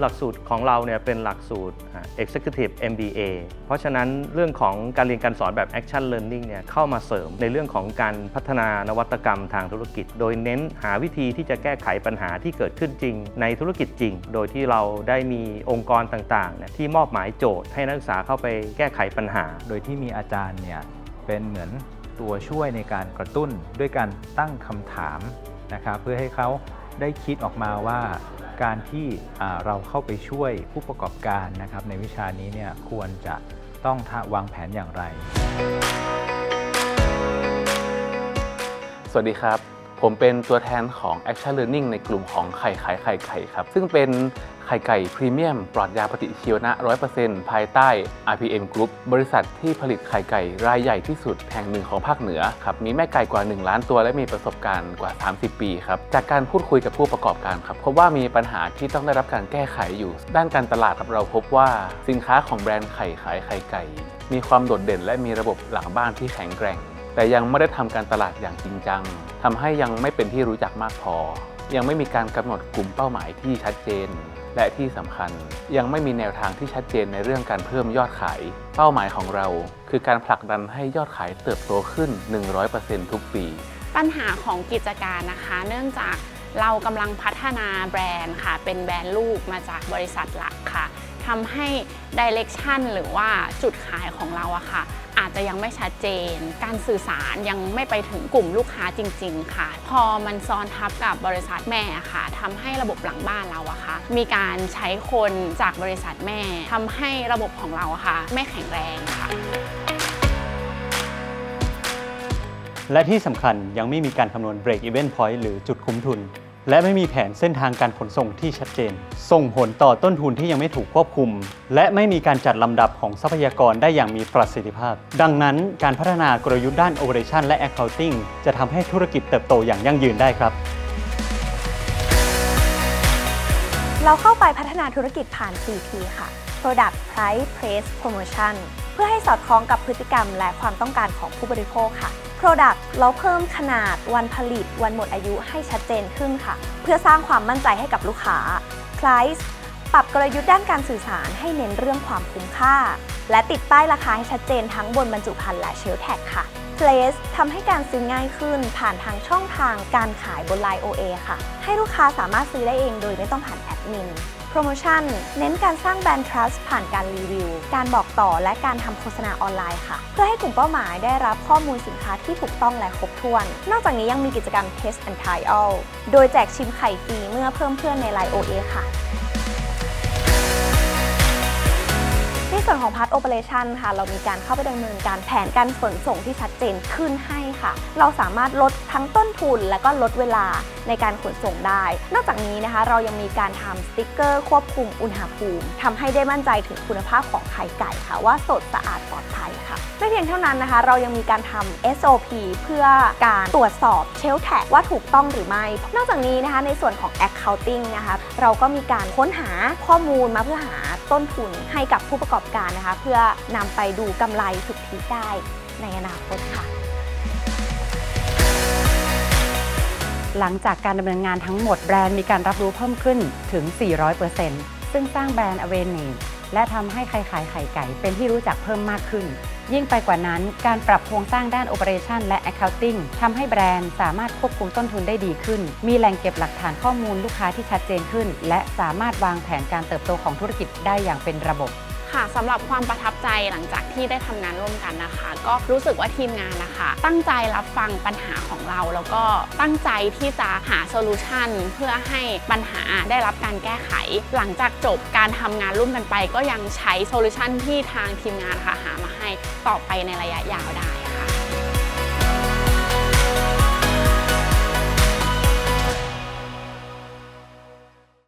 หลักสูตรของเราเนี่ยเป็นหลักสูตรอ่า Executive MBA เพราะฉะนั้นเรื่องของการเรียนการสอนแบบ Action Learning เนี่ยเข้ามาเสริมในเรื่องของการพัฒนานวัตกรรมทางธุรกิจ โดยเน้นหาวิธีที่จะแก้ไขปัญหาที่เกิดขึ้นจริง ในธุรกิจจริง โดยที่เราได้มีองค์กรต่างๆเนี่ยที่มอบหมายโจทย์ ให้นักศึกษาเข้าไปแก้ไขปัญหา โดยที่มีอาจารย์เนี่ยเป็นเหมือนตัวช่วยในการกระตุ้นด้วยการตั้งคำถามนะครับเพื่อให้เขาได้คิดออกมาว่า การที่เราเข้าไปช่วยผู้ประกอบการนะครับในวิชานี้เนี่ยควรจะต้องทะวางแผนอย่างไร สวัสดีครับ ผมเป็นตัวแทนของ Action Learning ในกลุ่มของไข่ไขายไข่ไข่ครับ ซึ่งเป็นไข่ไก่พรีเมียม ปลอดยาปฏิชีวนะ 100%ภายใต้ RPM Group บริษัทที่ผลิตไข่ไก่รายใหญ่ที่สุดแห่งหนึ่งของภาคเหนือครับ มีแม่ไก่กว่า 1 ล้านตัวและมีประสบการณ์กว่า 30 ปีครับ จากการพูดคุยกับผู้ประกอบการครับพบว่ามีปัญหาที่ต้องได้รับการแก้ไขอยู่ ด้านการตลาดครับเราพบว่าสินค้าของแบรนด์ไข่ขายไข่ไก่ มีความโดดเด่นและมีระบบหลังบ้านที่แข็งแกร่ง แต่ยังไม่ได้ทำการตลาดอย่างจริงจังทำให้ยังไม่เป็นที่รู้จักมากพอ ยังไม่มีการกำหนดกลุ่มเป้าหมายที่ชัดเจน และที่สำคัญ ยังไม่มีแนวทางที่ชัดเจนในเรื่องการเพิ่มยอดขาย เป้าหมายของเรา คือการผลักดันให้ยอดขายเติบโตขึ้น 100%ทุกปี ปัญหาของกิจการนะคะ เนื่องจากเรากำลังพัฒนาแบรนด์ค่ะ เป็นแบรนด์ลูกมาจากบริษัทหลักค่ะ ทำให้ดิเรกชันหรือว่าจุดขายของเราอะค่ะ อาจจะยังไม่ชัดเจน การสื่อสารยังไม่ไปถึงกลุ่มลูกค้าจริง ๆ ค่ะ พอมันซ้อนทับกับบริษัทแม่ค่ะทำให้ระบบหลังบ้านเราอะค่ะ มีการใช้คนจากบริษัทแม่ทำให้ระบบของเราอะค่ะ ไม่แข็งแรงค่ะและที่สำคัญยังไม่มีการคำนวณ break even point หรือจุดคุ้มทุน และไม่มีแผนเส้นทางการขนส่งที่ชัดเจน ส่งผลต่อต้นทุนที่ยังไม่ถูกควบคุม และไม่มีการจัดลำดับของทรัพยากรได้อย่างมีประสิทธิภาพ ดังนั้นการพัฒนากลยุทธ์ด้าน operation และ accounting จะทำให้ธุรกิจเติบโตอย่างยั่งยืนได้ครับ เราเข้าไปพัฒนาธุรกิจผ่าน 4P ค่ะ Product Price Place Promotion เพื่อให้สอดคล้องกับพฤติกรรมและความต้องการของผู้บริโภคค่ะ Product เราเพิ่มขนาดวันผลิต วันหมดอายุให้ชัดเจนขึ้นค่ะ เพื่อสร้างความมั่นใจให้กับลูกค้า Price ปรับกลยุทธ์ด้านการสื่อสารให้เน้นเรื่องความคุ้มค่า และติดป้ายราคาให้ชัดเจนทั้งบนบรรจุภัณฑ์และเชลแท็กค่ะ Place ทำให้การซื้อง่ายขึ้นผ่านทางช่องทางการขายบน Line OA ค่ะ ให้ลูกค้าสามารถซื้อได้เองโดยไม่ต้องผ่านแอดมิน โปรโมชั่น เน้นการสร้างแบรนด์ trust ผ่านการรีวิว การบอกต่อและการทำโฆษณาออนไลน์ค่ะ เพื่อให้กลุ่มเป้าหมายได้รับข้อมูลสินค้าที่ถูกต้องและครบถ้วน นอกจากนี้ยังมีกิจกรรม Test and Trial โดยแจกชิมไข่ฟรีเมื่อเพิ่มเพื่อนใน Line OA ค่ะ ในส่วนของพาร์ทโอเปอเรชันค่ะ เรามีการเข้าไปดำเนินการแผนการขนส่งที่ชัดเจนขึ้นให้ค่ะ เราสามารถลดทั้งต้นทุน และก็ลดเวลาในการขนส่งได้ นอกจากนี้นะคะเรายังมีการทำสติกเกอร์ควบคุมอุณหภูมิทำให้ได้มั่นใจถึงคุณภาพของไข่ไก่ค่ะ ว่าสดสะอาดปลอดภัยค่ะไม่เพียงเท่านั้นนะคะ เรายังมีการทำ SOP เพื่อการตรวจสอบเชลแท็กว่าถูกต้องหรือไม่ นอกจากนี้นะคะในส่วนของ Accounting นะคะเราก็มีการค้นหาข้อมูลมาเพื่อหา ต้นทุนให้กับผู้ประกอบการนะคะ เพื่อนำไปดูกำไรสุทธิได้ในอนาคตค่ะ หลังจากการดำเนินงานทั้งหมดแบรนด์มีการรับรู้เพิ่มขึ้นถึง 400% ซึ่งสร้างแบรนด์ awareness และทำให้ใครขายไข่ไก่ เป็นที่รู้จักเพิ่มมากขึ้น ยิ่งไปกว่านั้น การปรับโครงสร้างด้าน operation และ accounting ทำให้แบรนด์สามารถควบคุมต้นทุนได้ดีขึ้น มีแหล่งเก็บหลักฐานข้อมูลลูกค้าที่ชัดเจนขึ้น และสามารถวางแผนการเติบโตของธุรกิจได้อย่างเป็นระบบ ค่ะสำหรับความประทับใจหลังจากที่ได้ทำงานร่วมกันนะคะ ก็รู้สึกว่าทีมงานนะคะ ตั้งใจรับฟังปัญหาของเรา แล้วก็ตั้งใจที่จะหาโซลูชันเพื่อให้ปัญหาได้รับการแก้ไข หลังจากจบการทำงานร่วมกันไป ก็ยังใช้โซลูชันที่ทางทีมงานค่ะหามาให้ต่อไปในระยะยาวได้